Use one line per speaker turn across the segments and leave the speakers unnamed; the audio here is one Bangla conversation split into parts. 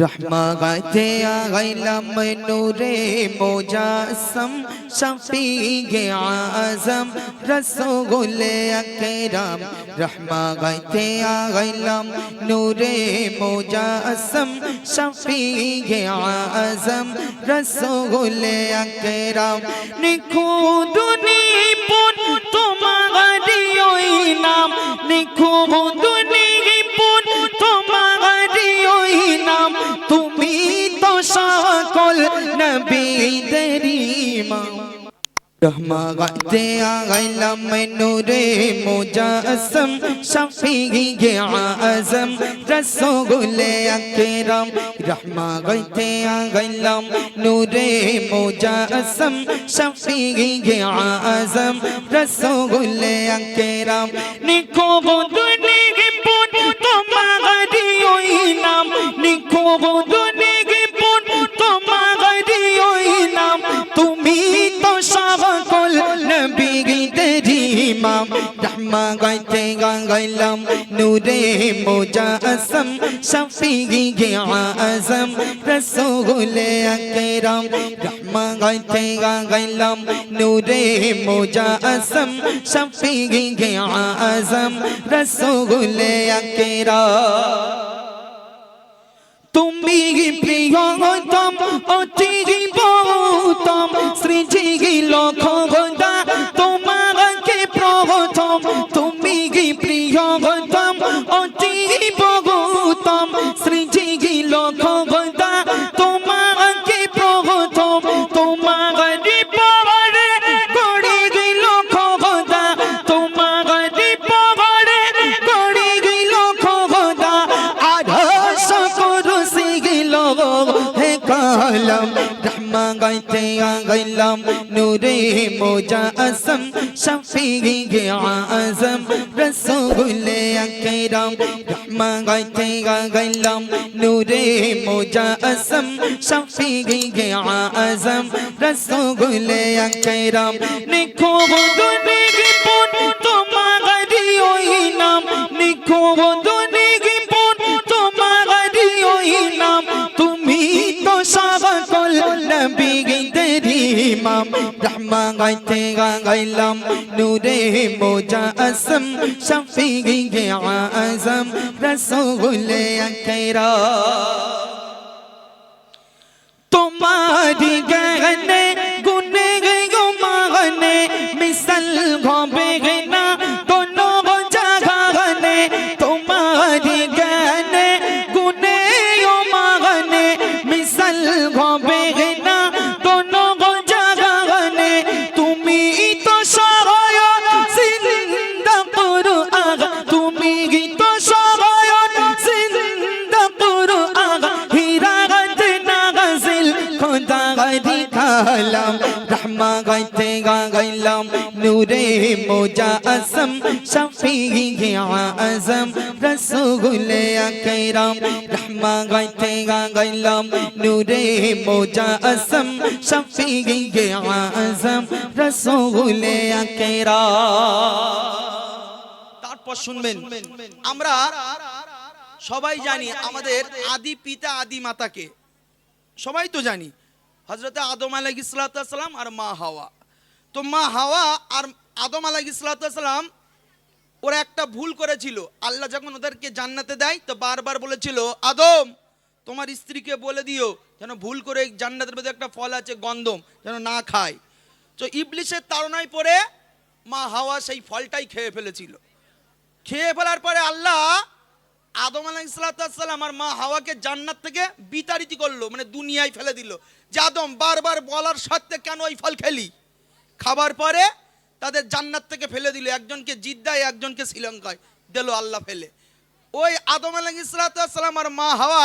রহমা গাইতে আগাইলাম নূরে মোজাসম, শফিগে আজম, রসগুলে আকরাম। রহমা গাইতে আগাইলাম নূরে মোজাসম, শফিগে আজম, রসগুলে আকরাম। নিখুদুনি পুন তোমারি ওই নাম নিখুদুনি তুমি তো সকল নবীদের ইমাম রহমা গাইতে আগাইলাম নূরে মুজাসম শফিগে আজম রসগুলে আকরাম। রহমা গাইতে আগাইলাম নূরে মুজাসম শফিগে আজম রসগুলে আকরাম। নিখো বদুনি রহমা গাইতে গাইলাম নূরে মুজাসম শফিগে আজম রসুলে আকরাম রহমা গাইতে গাইলাম নূরে মুজাসম শফিগে আজম রসুলে আকরাম তুমি প্রিয়তম অতি গৌতম সৃষ্টি লক্ষদা রহমা গাইতে গাইলাম নূরে মোজা আসম শফিগে আজম রসুলে আকরাম রহমা গাইতে গাইলাম নূরে মোজা আসম শফিগে আজম রসুলে আকরাম নিখো বদনে পুন তোমারি ওই নাম নিখো বদনে পুন তোমারি ওই নাম তুমি তো সকল নবীদের ইমাম রহমা গাইতে গাইলাম নূরে মোজা আসম শফিগে আজম রসুলে আকরাম তোমারি গহনে কালাম রহমা গাইতে গাইলাম, নূরে মোজা আসম শফিগে আজম রসুলে আকরাম। রহমা গাইতে গাইলাম, নূরে মোজা আসম শফিগে আজম রসুলে আকরাম।
তারপর শুনবেন, আমরা সবাই জানি আমাদের আদি পিতা আদি মাতাকে। সবাই তো জানি। হজরতে আদম আলাহ ইসলাতাম আর মা হাওয়া। তো মা হাওয়া আর আদম আলাহ ইসলাতাম ওরা একটা ভুল করেছিল। আল্লাহ যখন ওদেরকে জান্নাতে দেয়, তো বারবার বলেছিল, আদম, তোমার স্ত্রীকে বলে দিও যেন ভুল করে জান্নাতের মধ্যে একটা ফল আছে, গন্ধম, যেন না খায়। তো ইবলিশের তাড়নায় পড়ে মা হাওয়া সেই ফলটাই খেয়ে ফেলেছিল। খেয়ে ফেলার পরে আল্লাহ আদম আলাহ ইসলাতাম আর মা হাওয়াকে জান্নাত থেকে বিতাড়িত করল মানে দুনিয়ায় ফেলে দিল। যে আদম, বারবার বলার সত্ত্বে কেন ওই ফল খেলি? খাবার পরে তাদের জান্নাত থেকে ফেলে দিল, একজনকে জিদ্দায়, একজনকে শ্রীলঙ্কায়। দিল আল্লাহ ফেলে। ওই আদম আলাহ ইসলাতাম আর মা হাওয়া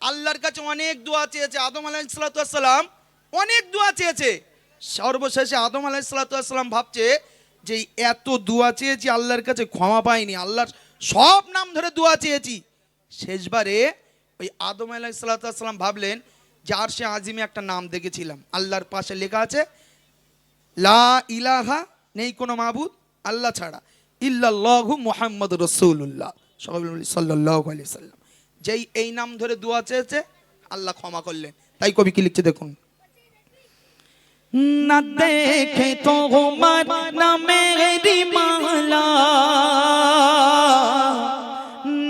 আল্লাহর কাছে অনেক দোয়া চেয়েছে। আদম আলাহ ইসলাতাম অনেক দোয়া চেয়েছে। সর্বশেষে আদম আলাহ ইসলাতাম ভাবছে যে এত দোয়া চেয়েছি আল্লাহর কাছে, ক্ষমা পাইনি। আল্লাহর সব নাম ধরে দোয়া চেয়েছি। শেষবারে ওই আদম আলাহ ইসলাতাম ভাবলেন যার সে আজিমে একটা নাম দেখেছিলাম। আল্লাহর পাশে লেখা আছে, লা ইলাহা নেই কোনো মাবুদ, আল্লাহ ছাড়া। ইল্লাল্লাহু মুহাম্মদ রসুল্লাহ সবাই বলি সাল্লাল্লাহু সাল্লাম। যেই এই নাম ধরে দোয়া চেয়েছে, আল্লাহ ক্ষমা করলেন। তাই কবি কি লিখছে দেখুন?
না দেখে তোমার নামেরি মালা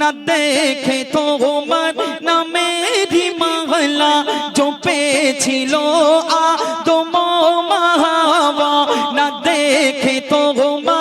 না দেখে তোমার নামেরি মালা জপেছিল আদম মাহাবা। না দেখে তোমার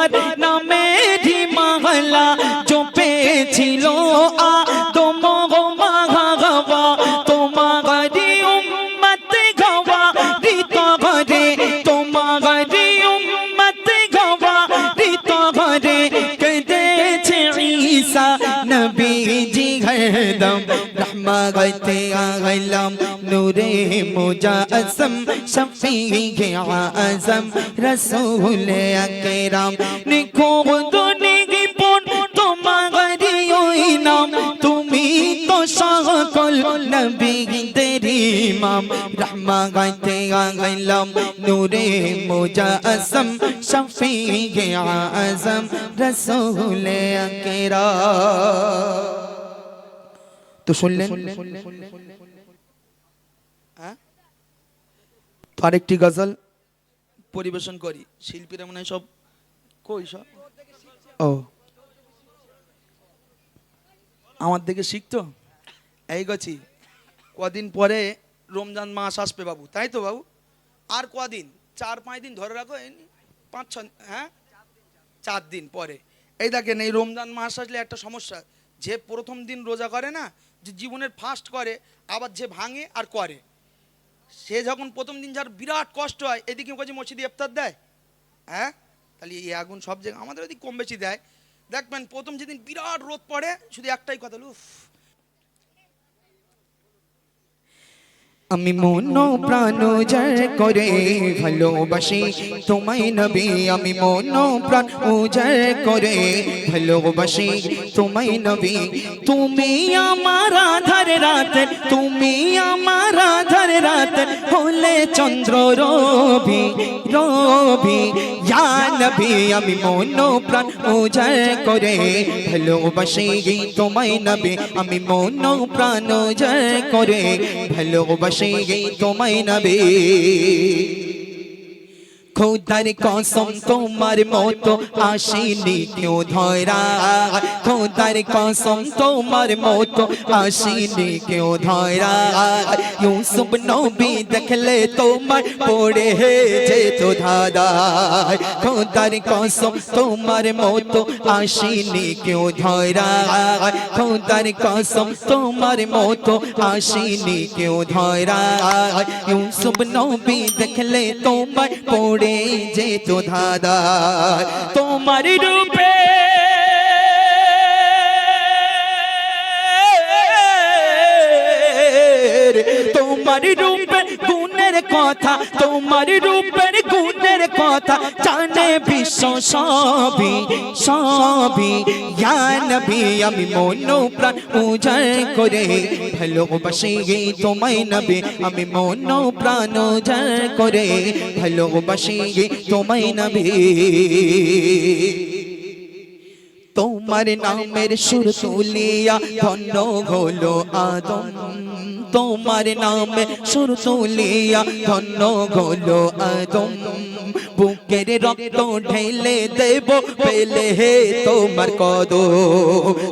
রহমতে আগলাম নূরে মুজাসম শফিকে আজম রসূল আকরাম নিখোদ নিগিপন তোমারি ওই নাম তুমি তো সকল নবীদের ইমাম রহমতে আগলাম নূরে মুজাসম শফিকে আজম রসূল আকরাম
তো শুনলেন? হ্যাঁ আরেকটি গজল। পরিবেশন করি। শিল্পীরা মনে হয় সব কই সব? ও। আমার দিকে শিখতো? এই গছি কদিন পরে রমজান মাস আসবে বাবু তাই তো বাবু? আর কদিন? চার পাঁচ দিন ধরে রাখো পাঁচ ছ হ্যাঁ? চার দিন পরে। এই দেখেন এই রমজান মাস আসলে একটা সমস্যা। যে প্রথম দিন রোজা করে না যে জীবনের ফার্স্ট করে, আবার যে ভাঙে আর করে। সে যখন প্রথম দিন যার বিরাট কষ্ট হয়, এদিকে কাছে মসজিদে ইফতার দেয়? হ্যাঁ? তাহলে এই আগুন সব জায়গায় আমাদের ওদিক কম বেশি দেয়। দেখবেন প্রথম যেদিন বিরাট রোদ পড়ে, শুধু একটাই কথা, উফ
আমি মন প্রাণ উজাড় করে ভালোবাসি। তোমায় নবী, আমি মন প্রাণ উজাড় করে ভালোবাসি। তোমায় নবী, তুমি আমার আধার রাত, তুমি আমার আধার রাত হলে চন্দ্র রবি রবি। নবী, আমি মন প্রাণ উজাড় করে ভালোবাসি তোমায় নবী, আমি মন প্রাণ উজাড় করে ভালোবাসি তোমায় নবী। খোদার কসম, তোমার মতো আসিনি কেউ ধরা। খোদার কসম, তোমার মতো আসিনি কেউ ধরা। ইউসুফ নবী দেখলে তোমার পড়ে যেত ধাদা খোদার কসম, তোমার মতো আসিনি কেউ ধরা। খোদার কসম, তোমার মতো আসিনি কেউ ধরা। ইউসুফ নবী দেখলে তোমার পড়ে যেত ধাদা তোমার রূপে তোমার রূপে গুণের কথা তোমার রূপের গুণের কথা জানে বিশ্ব সবই সবই ইয়া নবী আমি মন প্রাণ উজাড় করে ভালোবাসি তোমায় নবী আমি মন প্রাণ উজাড় করে ভালোবাসি তোমায় নবী তোমার নামের সুর তুলিয়া ধন্য হলো আদম তোমার নামে সুর তুলিয়া ধন্য হলো আদম বুকের রক্ত ঢেলে দেব, পেলে হে তোমার কদ।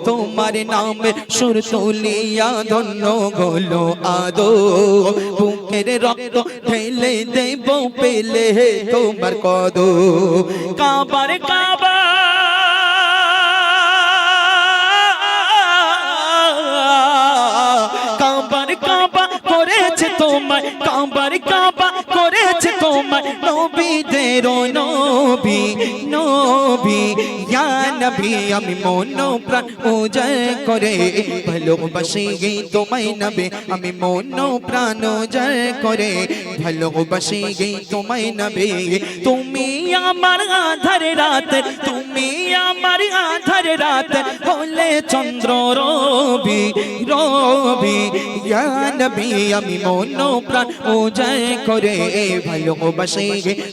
তোমার নামে সুর তুলিয়া ধন্য হলো আদো। বুকের রক্ত ঢেলে দেব, পেলে হে তোমার কদ। কাবার কাবা কাবার কাবা করেছে তোমার কাবার কাবা তোমার নবীদের নবী নবী। ইয়া নবী, আমি মন প্রাণ উজাড় করে, ভালোবাসি তোমায় নবে, আমি মন প্রাণ উজাড় করে, ভালোবাসি তোমায় নবে। তুমি আমার আধার রাত, তুমি আমার আধার রাত। হলে চন্দ্র রবি রবি নবী, আমি মন প্রাণ উজায় করে ভালোবাসি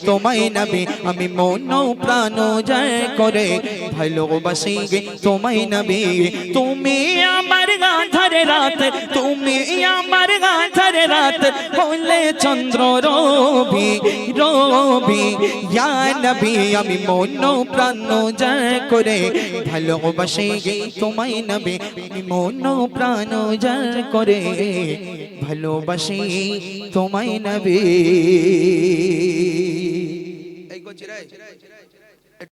তোমায় নবী, আমি মন প্রাণ উজায় করে ভালোবাসি তোমায় নবী। তুমি আমার আধার রাত, তুমি আমার আধার রাত। হলে চন্দ্র রবি রবি, ইয়া নবী, আমি মন প্রাণ জয় করে ভালোবাসে গে তোমায় নবী, আমি মন প্রাণ জয় করে ভালোবাসে তোমায় নবী।
এই করছি রে